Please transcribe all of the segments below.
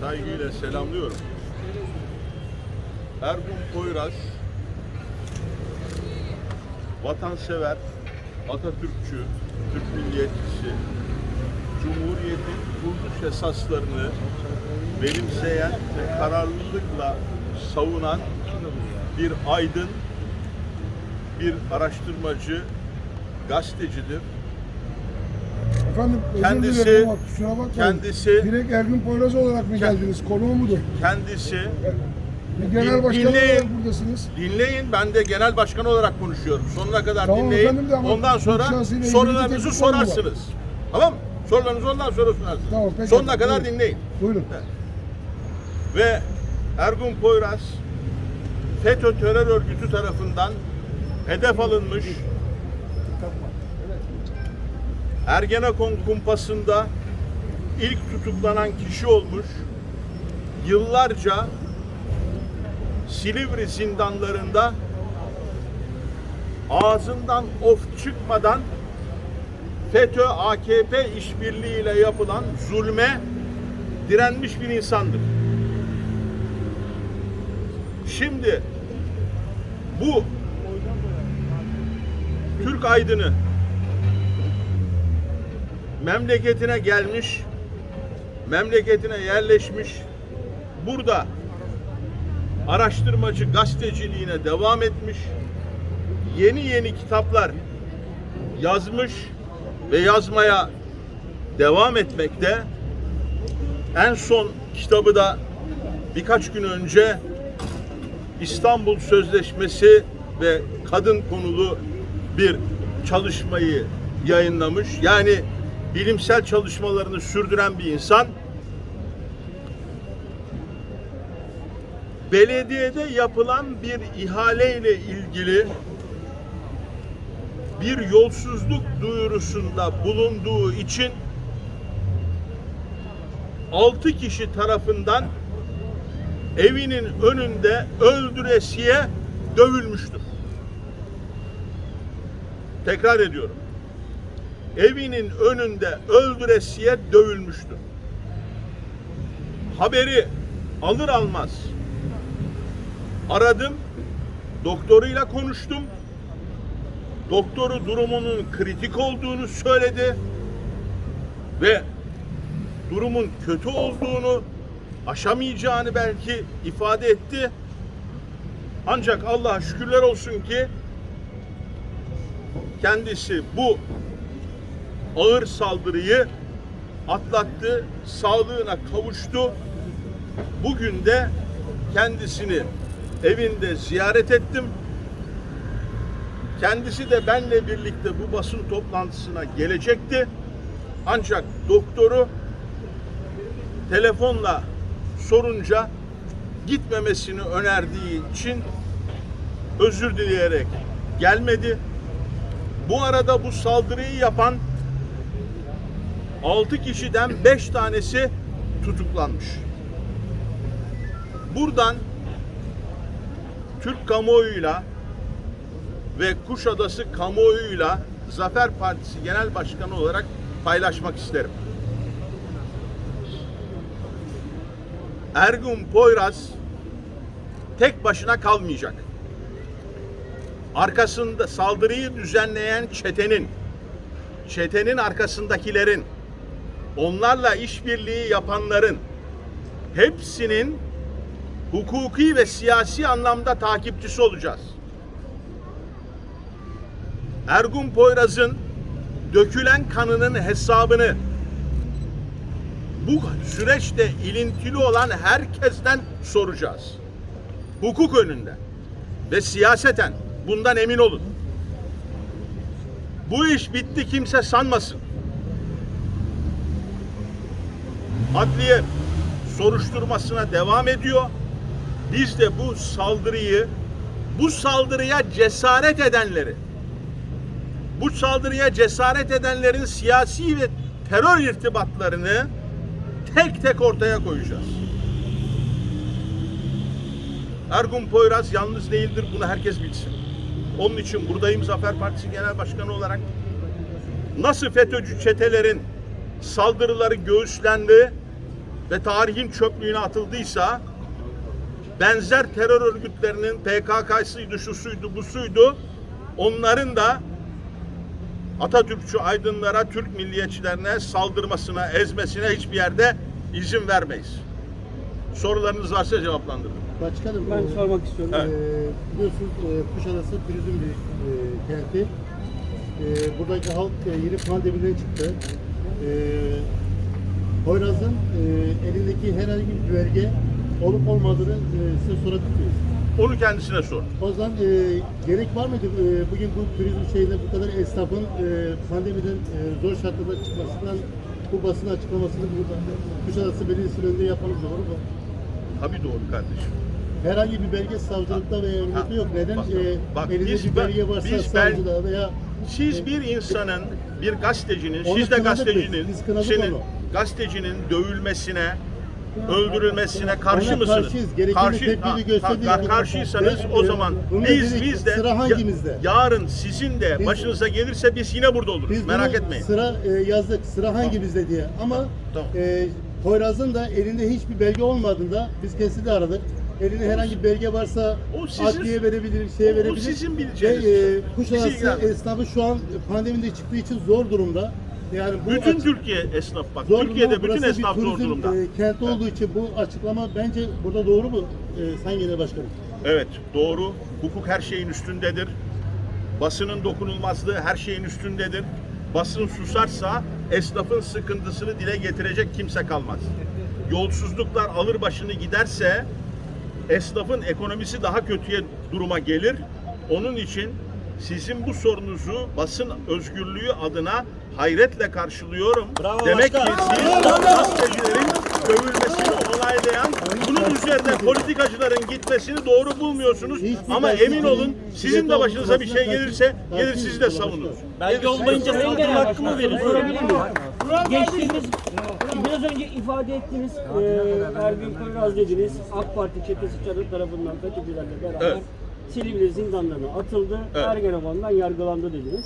saygıyla selamlıyorum. Ergun Poyraz, vatansever, Atatürkçü, Türk milliyetçisi, Cumhuriyet'in kuruluş esaslarını benimseyen ve kararlılıkla savunan bir aydın, bir araştırmacı, gazetecidir. Efendim özür Kendisi- dilerim ama kusura bakmayın. kendisi- Direkt Ergün Poyraz olarak mı geldiniz? Konuğu mudur? Kendisi Bir genel başkan dinleyin. olarak buradasınız. Dinleyin ben de genel başkan olarak konuşuyorum. Sonuna kadar Tamam dinleyin. efendim de ondan sonra sorularınızı konu var. sorarsınız. Tamam mı? Sorularınızı ondan sonra sorarsınız. Tamam, peki. Sonuna kadar Buyurun. dinleyin. Buyurun. Ve Ergun Poyraz FETÖ terör örgütü tarafından hedef alınmış Ergenekon kumpasında ilk tutuklanan kişi olmuş. Yıllarca Silivri zindanlarında ağzından of çıkmadan FETÖ AKP işbirliğiyle yapılan zulme direnmiş bir insandır. Şimdi bu Türk aydını memleketine gelmiş, memleketine yerleşmiş, burada araştırmacı gazeteciliğine devam etmiş, yeni yeni kitaplar yazmış ve yazmaya devam etmekte. En son kitabı da birkaç gün önce İstanbul Sözleşmesi ve kadın konulu bir çalışmayı yayınlamış. Yani bilimsel çalışmalarını sürdüren bir insan belediyede yapılan bir ihaleyle ilgili bir yolsuzluk duyurusunda bulunduğu için 6 kişi tarafından evinin önünde öldüresiye dövülmüştür. Tekrar ediyorum. Evinin önünde öldüresiye dövülmüştür. Haberi alır almaz aradım. Doktoruyla konuştum. Doktoru durumunun kritik olduğunu söyledi ve durumun kötü olduğunu aşamayacağını belki ifade etti. Ancak Allah'a şükürler olsun ki kendisi bu ağır saldırıyı atlattı, sağlığına kavuştu. Bugün de kendisini evinde ziyaret ettim. Kendisi de benle birlikte bu basın toplantısına gelecekti. Ancak doktoru telefonla sorunca gitmemesini önerdiği için özür dileyerek gelmedi. Bu arada bu saldırıyı yapan 6 kişiden 5 tanesi tutuklanmış. Buradan Türk kamuoyuyla ve Kuşadası kamuoyuyla Zafer Partisi Genel Başkanı olarak paylaşmak isterim. Ergun Poyraz tek başına kalmayacak. Arkasında saldırıyı düzenleyen çetenin, çetenin arkasındakilerin, onlarla işbirliği yapanların hepsinin hukuki ve siyasi anlamda takipçisi olacağız. Ergun Poyraz'ın dökülen kanının hesabını bu süreçte ilintili olan herkesten soracağız. Hukuk önünde ve siyaseten bundan emin olun. Bu iş bitti kimse sanmasın. Adliye soruşturmasına devam ediyor. Biz de bu saldırıyı, bu saldırıya cesaret edenleri, bu saldırıya cesaret edenlerin siyasi ve terör irtibatlarını tek tek ortaya koyacağız. Ergun Poyraz yalnız değildir bunu herkes bilsin. Onun için buradayım Zafer Partisi Genel Başkanı olarak. Nasıl FETÖ'cü çetelerin saldırıları göğüslendi, ve tarihin çöplüğüne atıldıysa benzer terör örgütlerinin PKK'sıydı, şu suydu, bu suydu. Onların da Atatürkçü aydınlara, Türk milliyetçilerine saldırmasına, ezmesine hiçbir yerde izin vermeyiz. Sorularınız varsa cevaplandırın. Başkanım Ben e, sormak istiyorum. Evet. e, biliyorsunuz e, Kuşadası turizm bir e, kenti. E, buradaki halk e, yeni pandemiden çıktı. E, Poyraz'ın e, elindeki herhangi bir belge olup olmadığını e, size sorabiliriz. Onu kendisine sor. O zaman e, gerek var mıydı e, bugün bu turizm şeyinde bu kadar esnafın e, pandemiden e, zor şartlarda çıkmasından bu basın açıklamasını burada Kuşadası Belediyesi'nin önünde yapmanız doğru mu? Tabii doğru kardeşim. Herhangi bir belge savcılıkta veya emniyette yok. Neden Bak, e, bak, elinde biz- bir belge varsa biz savcıda veya Siz bir insanın, bir gazetecinin, Onu siz de kınadık gazetecinin, biz kınadık senin onu. gazetecinin dövülmesine, öldürülmesine karşı Ona mısınız? karşıyız. Gereken tepkiyi ha, gösterdik. ha, karşıysanız o zaman bunu biz dedik, biz de sıra ya- hangimizde? yarın sizin de Biz- başınıza gelirse biz yine burada oluruz. biz Merak bunu etmeyin. sıra e, yazdık. Sıra hangimizde diye. Ama Tamam. e, Poyraz'ın da elinde hiçbir belge olmadığında biz kendisi de aradık. Elinde herhangi bir belge varsa O sizin- adliye verebilir, şeye o verebilir. sizin bileceğiniz Ve, e, şey. Kuşadası ilgilendirmez. esnafı şu an pandemide çıktığı için zor durumda. Yani bu Bütün açık- Türkiye esnaf bak. Zor Türkiye'de bütün esnaf zor durumda. E, kenti olduğu için bu açıklama bence burada doğru mu e, Sayın Genel Başkanım? Evet doğru. Hukuk her şeyin üstündedir. Basının dokunulmazlığı her şeyin üstündedir. Basın susarsa esnafın sıkıntısını dile getirecek kimse kalmaz. Yolsuzluklar alır başını giderse esnafın ekonomisi daha kötüye duruma gelir. Onun için sizin bu sorunuzu basın özgürlüğü adına hayretle karşılıyorum. Demek ki siz gazetecilerin dövülmesini onaylayan, bunun üzerine politikacıların gitmesini doğru bulmuyorsunuz. Hiçbir Ama emin olun sizin de başınıza bir şey gelirse gelir sizi de savunuruz. Belge olmayınca saldırı hakkı mı verir? Sorabilir miyim? Geçtiğimiz, biraz önce ifade ettiğiniz e, Ergün Koyraz dediniz, AK Parti çetesi çarı tarafından FETÖ'cülerle beraber Evet. Silivri zindanlarına atıldı, Evet. Ergenekon'dan yargılandı dediniz.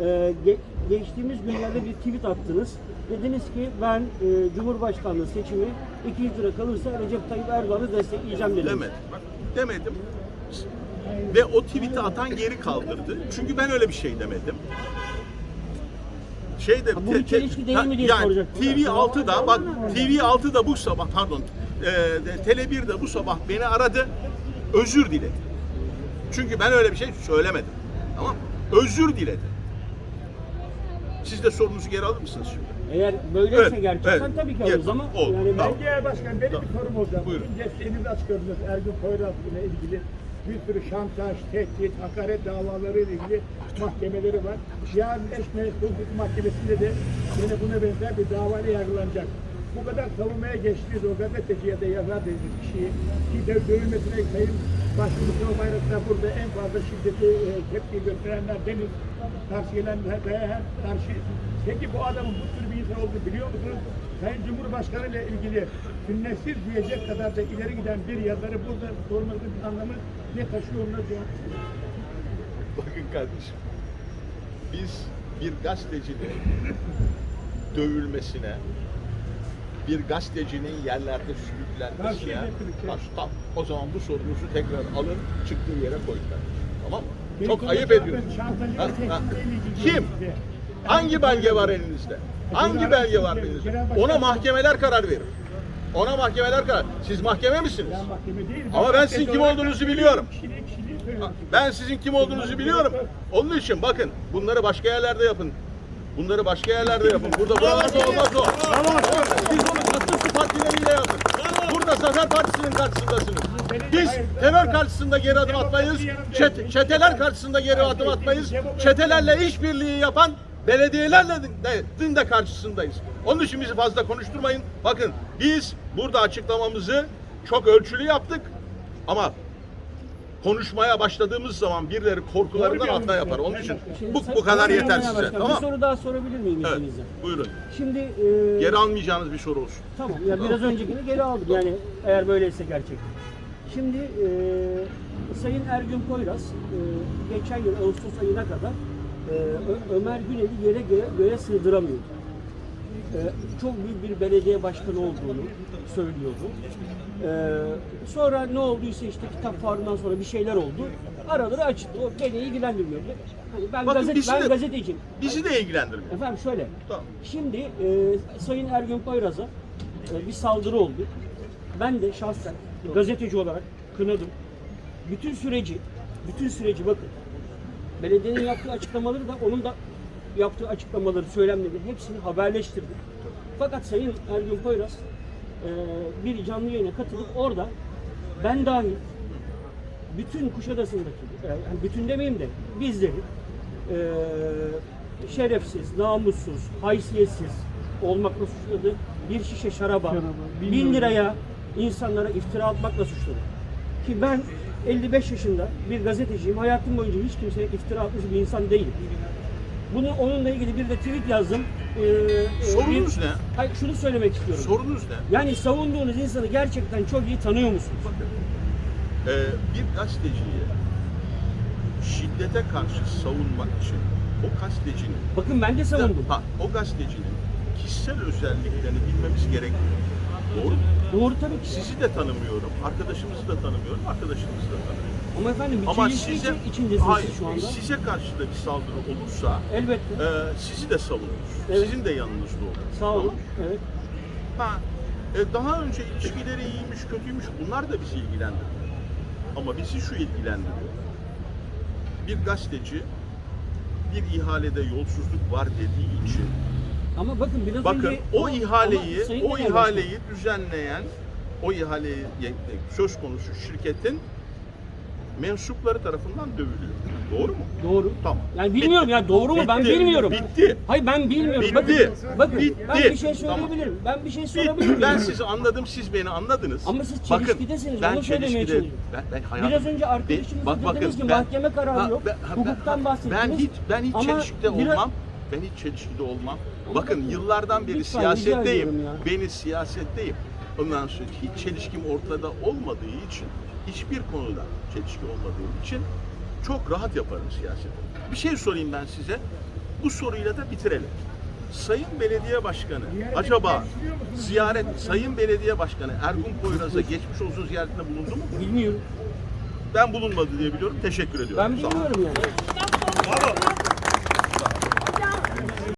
E, ge- geçtiğimiz günlerde bir tweet attınız. Dediniz ki ben e, Cumhurbaşkanlığı seçimi 200 lira kalırsa Recep Tayyip Erdoğan'ı destekleyeceğim dediniz. Demedim. Bak, demedim. Ve o tweet'i atan geri kaldırdı. Çünkü ben öyle bir şey demedim. Şeyde bu bir çelişki değil mi diye yani. TV 6'da bak TV 6'da bu sabah pardon e, Tele 1'de bu sabah beni aradı. Özür diledi. Çünkü ben öyle bir şey söylemedim. Tamam? Özür diledi. Siz de sorunuzu geri alır mısınız şimdi? Eğer böyleyse Evet, gerçekten evet. tabii ki alırız ama oldu. yani ben Tamam. Genel Başkan benim bir sorum olacak. Buyurun. Bugün geçtiğiniz açıkladınız Ergün Poyraz ile ilgili bir sürü şantaj, tehdit, hakaret davaları ile ilgili mahkemeleri var. Yarın Eşme Hukuk Mahkemesi'nde de yine buna benzer bir davayla yargılanacak. Bu kadar savunmaya geçtiğiniz o gazeteci ya da yazar dediğiniz kişiyi ki dö- dövülmesine Sayın Başkanı Bayraktar burada en fazla şiddeti e, tepki gösterenler deniz her karşı. Peki bu adamın bu tür insan olduğunu biliyor musunuz? Sayın Cumhurbaşkanı ile ilgili sünnetsiz diyecek kadar da ileri giden bir yazarı burada sormanızın anlamı ne taşıyor onunla cevap Bakın kardeşim. Biz bir gazetecinin dövülmesine, bir gazetecinin yerlerde sürüklenmesine karşı tam. O zaman bu sorunuzu tekrar alın, çıktığı yere koyun. Tamam mı? Çok ayıp ediyorsun. ben şantajı Ha, ve ha. tehditle ilgili Kim? size. Hangi belge var elinizde? Hangi belge var elinizde? Ona mahkemeler karar verir. Ona mahkemeler karar. Siz mahkeme misiniz? Ama ben sizin kim olduğunuzu biliyorum. Ben sizin kim olduğunuzu biliyorum. Onun için bakın bunları başka yerlerde yapın. Bunları başka yerlerde yapın. Burada buralarda olmaz o. Siz onu Kıbrıs partileriyle yapın. Burada Zafer Partisi'nin karşısındasınız. Biz terör karşısında geri adım atmayız. Çet, çeteler karşısında geri adım atmayız. Çetelerle işbirliği yapan belediyelerle de, de karşısındayız. Onun için bizi fazla konuşturmayın. Bakın biz burada açıklamamızı çok ölçülü yaptık. Ama konuşmaya başladığımız zaman birileri korkularından hata yapar. Onun için Şimdi bu, bu kadar yeter size. Tamam Bir soru daha sorabilir miyim Evet. izninizle? Buyurun. Şimdi e, Geri almayacağınız bir soru olsun. tamam ya biraz öncekini geri aldık yani eğer böyleyse gerçekten. Şimdi e, Sayın Ergün Poyraz e, geçen yıl Ağustos ayına kadar e, Ö- Ömer Günel'i yere göğe, göğe sığdıramıyordu. e, çok büyük bir belediye başkanı olduğunu söylüyordu. E, sonra ne olduysa işte kitap fuarından sonra bir şeyler oldu. Araları açıldı. O beni ilgilendirmiyor. Hani ben, Bakın gazet, bizi ben de- gazeteciyim. Bizi de ilgilendirmiyor. Efendim şöyle. Tamam. Şimdi e, Sayın Ergün Poyraz'a e, bir saldırı oldu. Ben de şahsen gazeteci olarak kınadım. Bütün süreci, bütün süreci bakın. Belediyenin yaptığı açıklamaları da onun da yaptığı açıklamaları, söylemleri hepsini haberleştirdim. Fakat Sayın Ergün Poyraz e, bir canlı yayına katılıp orada ben dahil bütün Kuşadası'ndaki, e, yani bütün demeyeyim de bizleri e, şerefsiz, namussuz, haysiyetsiz olmakla suçladı. Bir şişe şaraba, bin liraya insanlara iftira atmakla suçladı. Ki ben 55 yaşında bir gazeteciyim. Hayatım boyunca hiç kimseye iftira atmış bir insan değilim. Bunu onunla ilgili bir de tweet yazdım. Ee, Sorunuz bir- ne? Hayır şunu söylemek istiyorum. Sorunuz ne? Yani savunduğunuz insanı gerçekten çok iyi tanıyor musunuz? Bakın, e, bir gazeteciyi şiddete karşı savunmak için o gazetecinin Bakın ben de savundum. ha, o gazetecinin kişisel özelliklerini bilmemiz gerekmiyor. Doğru? Doğru tabii ki. Sizi de tanımıyorum, arkadaşımızı da tanımıyorum, arkadaşınızı da tanımıyorum. Ama efendim Ama size, için- içindesiniz hayır, şu anda. size karşı da bir saldırı olursa Elbette. e, sizi de savunuruz. Evet. Sizin de yanınızda olur. Sağ olun. Evet. Ha, e, daha önce ilişkileri iyiymiş, kötüymüş bunlar da bizi ilgilendirmiyor. Ama bizi şu ilgilendiriyor. Bir gazeteci bir ihalede yolsuzluk var dediği için Ama bakın biraz bakın önce o ihaleyi o ihaleyi düzenleyen o ihaleyi söz konusu şirketin mensupları tarafından dövülüyor. Doğru mu? Başkan, Doğru. Tamam. Yani bilmiyorum ya doğru mu ben Bitti. bilmiyorum. Bitti. Hayır ben bilmiyorum. Bitti. Bakın, bakın Bitti. ben bir şey Tamam. söyleyebilirim. Ben bir şey sorabilir Bitti. miyim? Ben sizi anladım, siz beni anladınız. Ama siz Bakın, çelişkidesiniz, ben onu söylemeye çalışıyorum. Ben, ben hayatım- Biraz önce arkadaşınız Bak- bakın, dediniz ki ben- mahkeme kararı Ha, yok. ben- ha, hukuktan ben- bahsettiniz. Ben hiç ben hiç çelişkide biraz- olmam. Ben hiç çelişkide olmam. Bakın yıllardan beri lütfen, siyasetteyim. Beni siyasetteyim. Ondan sonra hiç çelişkim ortada olmadığı için, hiçbir konuda çelişki olmadığı için çok rahat yaparım siyaseti. Bir şey sorayım ben size. Bu soruyla da bitirelim. Sayın Belediye Başkanı acaba ziyaret Sayın Belediye Başkanı Ergun Poyraz'a geçmiş olsun ziyaretinde bulundu mu? Bilmiyorum. Ben bulunmadı diye biliyorum. Teşekkür ediyorum. Ben Sağ olun. bilmiyorum yani. Bravo.